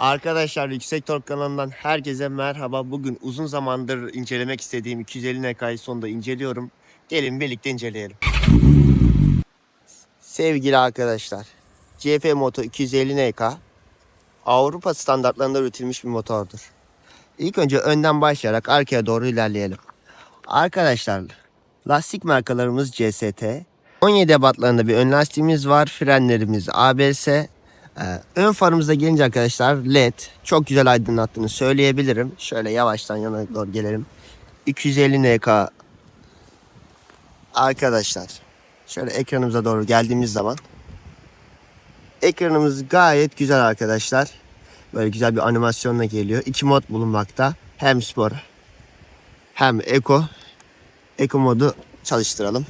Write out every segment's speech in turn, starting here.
Arkadaşlar Yüksek Tork kanalından herkese merhaba. Bugün uzun zamandır incelemek istediğim 250 NK'yı sonunda inceliyorum. Gelin birlikte inceleyelim. Sevgili arkadaşlar, CF Moto 250 NK Avrupa standartlarında üretilmiş bir motordur. İlk önce önden başlayarak arkaya doğru ilerleyelim. Arkadaşlar, lastik markalarımız CST. 17 ebatlarında bir ön lastiğimiz var. Frenlerimiz ABS. Ee, ön farımıza gelince arkadaşlar LED çok güzel aydınlattığını söyleyebilirim. Şöyle yavaştan yana doğru gelelim. 250 NK arkadaşlar. Şöyle ekranımıza doğru geldiğimiz zaman ekranımız gayet güzel arkadaşlar. Böyle güzel bir animasyonla geliyor. İki mod bulunmakta. Hem spor hem eko. Eko modu çalıştıralım.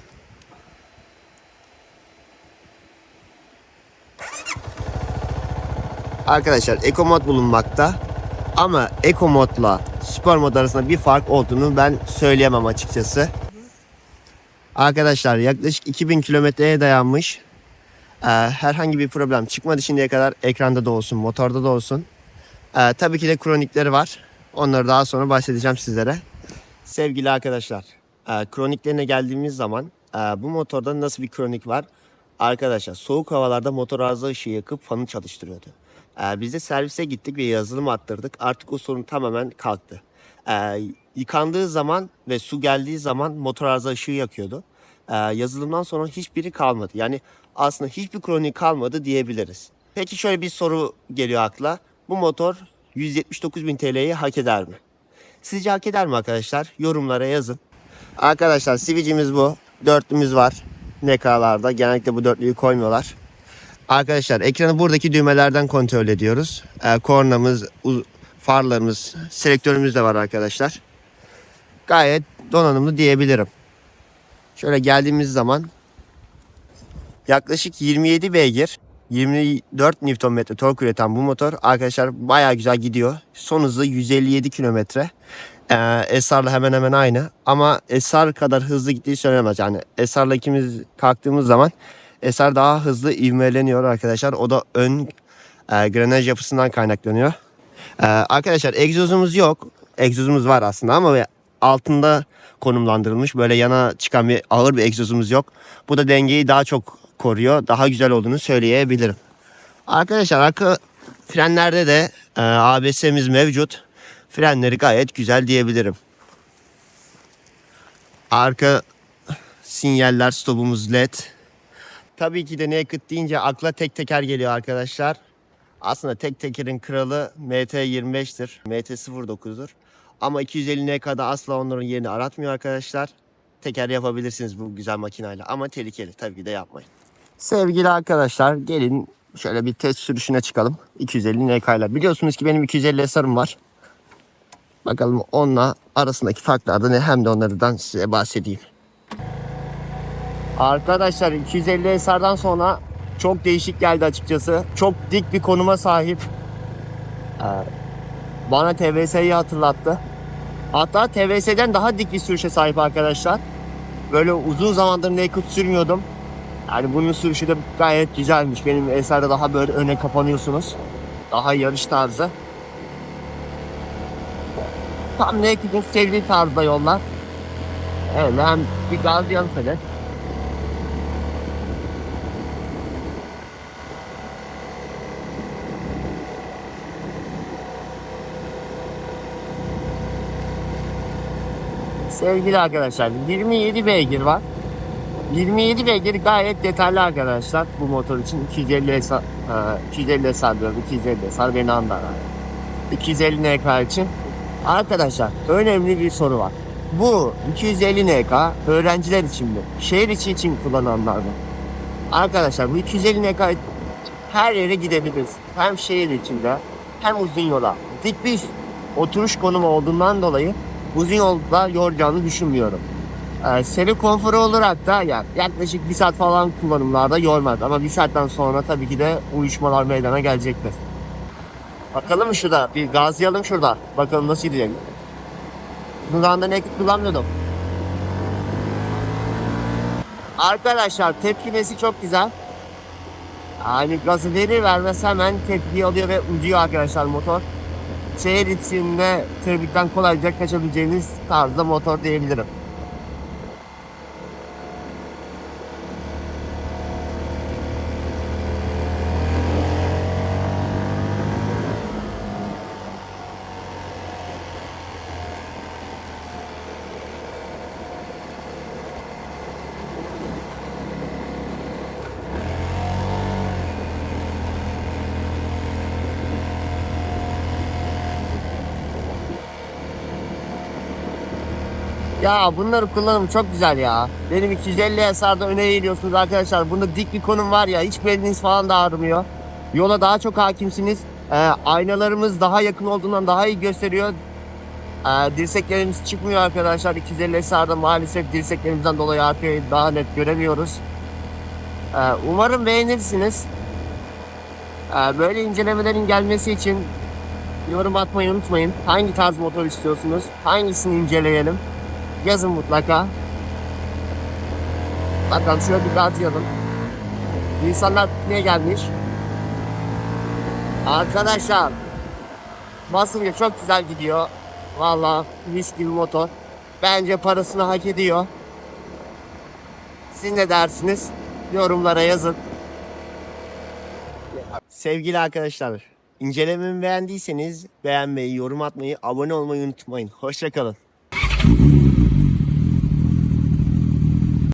Arkadaşlar Eco mod bulunmakta. Ama Eco modla spor mod arasında bir fark olduğunu ben söyleyemem açıkçası. Arkadaşlar yaklaşık 2000 kilometreye dayanmış. Ee, herhangi bir problem çıkmadı şimdiye kadar ekranda da olsun, motorda da olsun. Ee, tabii ki de kronikleri var. Onları daha sonra bahsedeceğim sizlere. Sevgili arkadaşlar, e, kroniklerine geldiğimiz zaman e, bu motorda nasıl bir kronik var? Arkadaşlar soğuk havalarda motor arıza ışığı yakıp fanı çalıştırıyordu. Ee, biz de servise gittik ve yazılım attırdık. Artık o sorun tamamen kalktı. Ee, yıkandığı zaman ve su geldiği zaman motor arıza ışığı yakıyordu. Ee, yazılımdan sonra hiçbiri kalmadı. Yani aslında hiçbir kronik kalmadı diyebiliriz. Peki şöyle bir soru geliyor akla. Bu motor 179.000 TL'yi hak eder mi? Sizce hak eder mi arkadaşlar? Yorumlara yazın. Arkadaşlar sivicimiz bu. Dörtlümüz var. NK'larda. Genellikle bu dörtlüyü koymuyorlar. Arkadaşlar ekranı buradaki düğmelerden kontrol ediyoruz. Ee, kornamız, farlarımız, selektörümüz de var arkadaşlar. Gayet donanımlı diyebilirim. Şöyle geldiğimiz zaman yaklaşık 27 beygir, 24 Nm tork üreten bu motor arkadaşlar bayağı güzel gidiyor. Son hızı 157 km. Ee, SR'la hemen hemen aynı ama SR kadar hızlı gittiği söylenemez. Yani SR'la ikimiz kalktığımız zaman Eser daha hızlı ivmeleniyor arkadaşlar. O da ön e, grenaj yapısından kaynaklanıyor. E, arkadaşlar egzozumuz yok. Egzozumuz var aslında ama altında konumlandırılmış. Böyle yana çıkan bir ağır bir egzozumuz yok. Bu da dengeyi daha çok koruyor. Daha güzel olduğunu söyleyebilirim. Arkadaşlar arka frenlerde de e, ABS'miz mevcut. Frenleri gayet güzel diyebilirim. Arka sinyaller stopumuz led. Tabii ki de naked deyince akla tek teker geliyor arkadaşlar. Aslında tek tekerin kralı MT25'tir. MT09'dur. Ama 250 NK'da asla onların yerini aratmıyor arkadaşlar. Teker yapabilirsiniz bu güzel makinayla ama tehlikeli tabii ki de yapmayın. Sevgili arkadaşlar gelin şöyle bir test sürüşüne çıkalım. 250 NK ile. Biliyorsunuz ki benim 250 SR'ım var. Bakalım onunla arasındaki farklarda ne hem de onlardan size bahsedeyim. Arkadaşlar 250 SR'dan sonra çok değişik geldi açıkçası. Çok dik bir konuma sahip. Ee, Bana TVS'yi hatırlattı. Hatta TVS'den daha dik bir sürüşe sahip arkadaşlar. Böyle uzun zamandır naked sürmüyordum. Yani bunun sürüşü de gayet güzelmiş. Benim eserde daha böyle öne kapanıyorsunuz. Daha yarış tarzı. Tam naked'in sevdiği tarzda yollar. Evet hem bir gazlayalım şöyle. Sevgili arkadaşlar 27 beygir var. 27 beygir gayet yeterli arkadaşlar bu motor için 250 hesap 250 hesap diyorum 250 hesap beni anlar abi. 250 NK için arkadaşlar önemli bir soru var. Bu 250 NK öğrenciler için mi? Şehir içi için kullananlar mı? Arkadaşlar bu 250 NK her yere gidebiliriz. Hem şehir içinde hem uzun yola. Dik bir oturuş konumu olduğundan dolayı uzun yolda yoracağını düşünmüyorum. Ee, seri konforu olarak da yani yaklaşık bir saat falan kullanımlarda yormaz. Ama bir saatten sonra tabii ki de uyuşmalar meydana gelecektir. Bakalım şurada bir gazlayalım şurada. Bakalım nasıl gidecek. Bu anda naked kullanmıyordum. Arkadaşlar tepkimesi çok güzel. Hani gazı verir vermez hemen tepki alıyor ve ucuyor arkadaşlar motor. Şehir içinde trafikten kolayca kaçabileceğiniz tarzda motor diyebilirim. Ya bunları kullanım çok güzel ya. Benim 250 SR'da öne eğiliyorsunuz arkadaşlar. Bunda dik bir konum var ya. Hiç beliniz falan da ağrımıyor. Yola daha çok hakimsiniz. Ee, aynalarımız daha yakın olduğundan daha iyi gösteriyor. Ee, dirseklerimiz çıkmıyor arkadaşlar. 250 SR'da maalesef dirseklerimizden dolayı arkayı daha net göremiyoruz. Ee, umarım beğenirsiniz. Ee, böyle incelemelerin gelmesi için yorum atmayı unutmayın. Hangi tarz motor istiyorsunuz? Hangisini inceleyelim? Yazın mutlaka. Bakalım şöyle bir atıyalım. İnsanlar ne gelmiş? Arkadaşlar basınca çok güzel gidiyor. Valla mis gibi motor. Bence parasını hak ediyor. Siz ne dersiniz? Yorumlara yazın. Sevgili arkadaşlar, incelememi beğendiyseniz beğenmeyi, yorum atmayı, abone olmayı unutmayın. Hoşçakalın.